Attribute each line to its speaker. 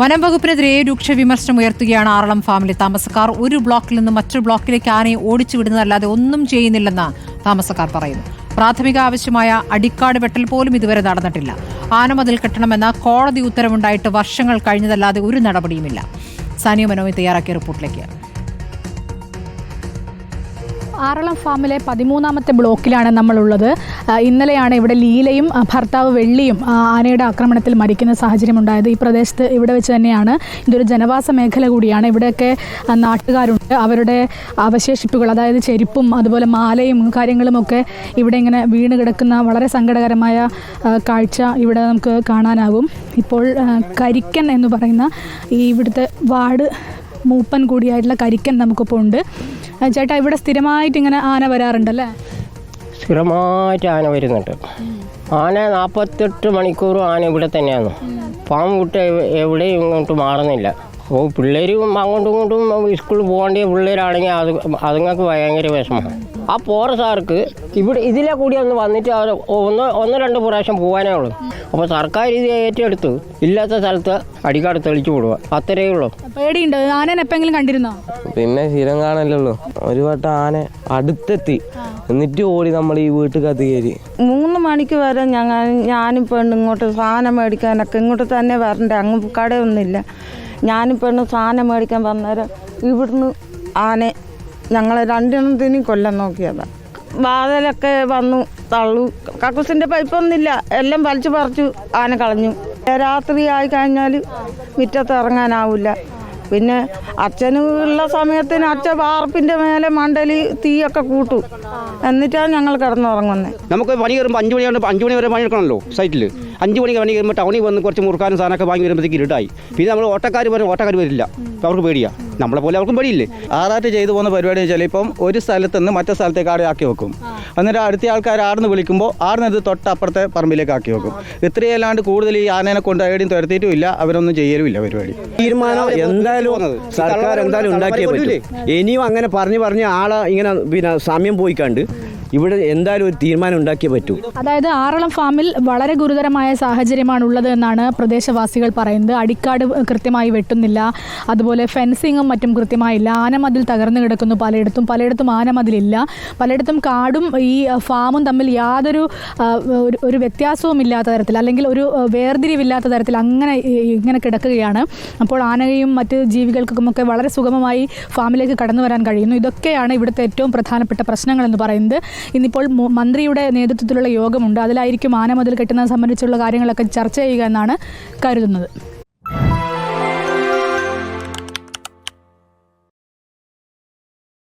Speaker 1: വനം വകുപ്പിനെതിരെ രൂക്ഷ വിമർശനം ഉയർത്തുകയാണ് ആറളം ഫാമിലി. താമസക്കാർ ഒരു ബ്ലോക്കിൽ നിന്ന് മറ്റൊരു ബ്ലോക്കിലേക്ക് ആനയെ ഓടിച്ചു വിടുന്നതല്ലാതെ ഒന്നും ചെയ്യുന്നില്ലെന്ന് താമസക്കാർ പറയുന്നു. പ്രാഥമിക ആവശ്യമായ അടിക്കാട് വെട്ടൽ പോലും ഇതുവരെ നടന്നിട്ടില്ല. ആനമതിൽ കെട്ടണമെന്ന കോടതി ഉത്തരവുണ്ടായിട്ട് വർഷങ്ങൾ കഴിഞ്ഞതല്ലാതെ ഒരു നടപടിയുമില്ല. സാനിയ മനോമി തയ്യാറാക്കിയ റിപ്പോർട്ടിലേക്ക്.
Speaker 2: ആറളം ഫാമിലെ പതിമൂന്നാമത്തെ ബ്ലോക്കിലാണ് നമ്മളുള്ളത്. ഇന്നലെയാണ് ഇവിടെ ലീലയും ഭർത്താവ് വെള്ളിയും ആനയുടെ ആക്രമണത്തിൽ മരിക്കുന്ന സാഹചര്യം ഉണ്ടായത് ഈ പ്രദേശത്ത് ഇവിടെ വെച്ച് തന്നെയാണ് ഇതൊരു ജനവാസ മേഖല കൂടിയാണ്. ഇവിടെയൊക്കെ നാട്ടുകാരുണ്ട്. അവരുടെ അവശേഷിപ്പുകൾ അതായത് ചെരുപ്പും അതുപോലെ മാലയും കാര്യങ്ങളുമൊക്കെ ഇവിടെ ഇങ്ങനെ വീണ് കിടക്കുന്ന വളരെ സങ്കടകരമായ കാഴ്ച ഇവിടെ നമുക്ക് കാണാനാകും. ഇപ്പോൾ കരിക്കൻ എന്ന് പറയുന്ന ഈ ഇവിടുത്തെ വാർഡ് മൂപ്പൻ കൂടിയായിട്ടുള്ള കരിക്കൻ നമുക്കിപ്പോൾ ഉണ്ട്. ചേട്ടാ ഇവിടെ സ്ഥിരമായിട്ട് ഇങ്ങനെ ആന വരാറുണ്ടല്ലേ?
Speaker 3: സ്ഥിരമായിട്ട് ആന വരുന്നുണ്ട്. ആന നാൽപ്പത്തെട്ട് മണിക്കൂറും ആന ഇവിടെ തന്നെയാണ്. പാമ്പ് എവിടെയും ഇങ്ങോട്ട് മാറുന്നില്ല. അപ്പോൾ പിള്ളേരും അങ്ങോട്ടും ഇങ്ങോട്ടും സ്കൂളിൽ പോകേണ്ട പിള്ളേരാണെങ്കിൽ അത് അതുങ്ങൾക്ക് ഭയങ്കര വിഷമമാണ് ആ പോറ സാർക്ക് ഇവിടെ ഇതിലെ കൂടി ഒന്ന് വന്നിട്ട് അവർ ഒന്ന് ഒന്ന് രണ്ട് പ്രാവശ്യം പോകാനേ ഉള്ളൂ. അപ്പോൾ സർക്കാർ ഇത് ഏറ്റെടുത്ത്. ഇല്ലാത്ത സ്ഥലത്ത് അടിക്കാട് തെളിച്ചു വിടുക. അത്രയേ ഉള്ളൂ.
Speaker 2: പേടിയുണ്ട്? ആനനെ എപ്പെങ്കിലും കണ്ടിരുന്നോ?
Speaker 4: പിന്നെ സ്ഥിരം കാണല്ലോ ഒരു വട്ടം ആന അടുത്തെത്തി. എന്നിട്ട് ഓടി നമ്മൾ ഈ വീട്ടിൽ കയറി.
Speaker 5: മൂന്ന് മണിക്ക് വരെ ഞങ്ങൾ ഞാനിപ്പോൾ ഇങ്ങോട്ട് സാധനം മേടിക്കാനൊക്കെ ഇങ്ങോട്ട് തന്നെ വരണ്ടേ? അങ്ങ് കടയൊന്നുമില്ല. ഞാനും പെണ്ണ് സാധനം മേടിക്കാൻ വന്നേരം ഇവിടുന്ന് ആനെ ഞങ്ങളെ രണ്ടെണ്ണത്തിനും കൊല്ലം നോക്കിയതാണ് വാതിലൊക്കെ വന്നു തള്ളു. കക്കൂസിന്റെ പൈപ്പൊന്നുമില്ല. എല്ലാം വലിച്ചു പറിച്ചു ആന കളഞ്ഞു. രാത്രി ആയി കഴിഞ്ഞാൽ മുറ്റത്ത് ഇറങ്ങാനാവില്ല പിന്നെ അച്ഛന് ഉള്ള സമയത്തിന് അച്ഛൻ വാർപ്പിന്റെ മേലെ മണ്ടയിൽ തീയൊക്കെ കൂട്ടു. എന്നിട്ടാണ് ഞങ്ങൾ കിടന്നുറങ്ങുന്നത്
Speaker 6: നമുക്ക് പണി കയറുമ്പോൾ അഞ്ച് മണിയാണ് അഞ്ച് മണി വരെ പണി എടുക്കണമല്ലോ സൈറ്റിൽ അഞ്ച് മണിക്ക് വേണമെങ്കിൽ കയറുമ്പോൾ ടൗണിൽ വന്ന് കുറച്ച് മുറുക്കാനും സാധനമൊക്കെ വാങ്ങി വരുമ്പോഴത്തേക്ക് ഇരുട്ടായി. പിന്നെ നമ്മൾ ഓട്ടക്കാർ പറഞ്ഞു ഓട്ടക്കാർ വരില്ല. അവർക്ക് പേടിയാ. നമ്മളെ പോലെ അവർക്കും പേടിയില്ലേ?
Speaker 7: ആറാട്ട് ചെയ്തു പോകുന്ന പരിപാടി വെച്ചാൽ ഇപ്പം ഒരു സ്ഥലത്ത് നിന്ന് മറ്റേ സ്ഥലത്തേക്ക് ആടെ ആക്കി വെക്കും. എന്നിട്ട് അടുത്ത ആൾക്കാർ ആടുന്ന് വിളിക്കുമ്പോൾ ആടുന്നത് തൊട്ടപ്പുറത്തെ പറമ്പിലേക്ക് ആക്കി വെക്കും. ഇത്രയല്ലാണ്ട് കൂടുതൽ ഈ ആനേനെ കൊണ്ട് എവിടെയും തുരത്തിയിട്ടും ഇല്ല. അവരൊന്നും ചെയ്യലുമില്ല പരിപാടി.
Speaker 8: തീരുമാനം എന്തായാലും സർക്കാർ എന്തായാലും ഉണ്ടാക്കിയേ പറ്റൂ. ഇനിയും അങ്ങനെ പറഞ്ഞു പറഞ്ഞ് ആളെ ഇങ്ങനെ പിന്നെ സമയം പോയിക്കാണ്ട് ഇവിടെ എന്തായാലും ഒരു തീരുമാനം ഉണ്ടാക്കിയേ പറ്റൂ.
Speaker 2: അതായത് ആറളം ഫാമിൽ വളരെ ഗുരുതരമായ സാഹചര്യമാണ് ഉള്ളത് എന്നാണ് പ്രദേശവാസികൾ പറയുന്നത്. അടിക്കാട് കൃത്യമായി വെട്ടുന്നില്ല. അതുപോലെ ഫെൻസിങ്ങും മറ്റും കൃത്യമായില്ല. ആനമതിൽ തകർന്നു കിടക്കുന്നു പലയിടത്തും. പലയിടത്തും ആനമതിലില്ല. പലയിടത്തും കാടും ഈ ഫാമും തമ്മിൽ യാതൊരു ഒരു- വ്യത്യാസവും ഇല്ലാത്ത തരത്തിൽ അല്ലെങ്കിൽ ഒരു വേർതിരിവില്ലാത്ത തരത്തിൽ അങ്ങനെ ഇങ്ങനെ കിടക്കുകയാണ്. അപ്പോൾ ആനയും മറ്റ് ജീവികൾക്കുമൊക്കെ വളരെ സുഗമമായി ഫാമിലേക്ക് കടന്നു വരാൻ കഴിയുന്നു. ഇതൊക്കെയാണ് ഇവിടുത്തെ ഏറ്റവും പ്രധാനപ്പെട്ട പ്രശ്നങ്ങൾ എന്ന് പറയുന്നത്. ഇന്നിപ്പോൾ മന്ത്രിയുടെ നേതൃത്വത്തിലുള്ള യോഗമുണ്ട്. അതിലായിരിക്കും ആന മുതൽ കെട്ടുന്നത് സംബന്ധിച്ചുള്ള കാര്യങ്ങളൊക്കെ ചർച്ച ചെയ്യുക എന്നാണ് കരുതുന്നത്.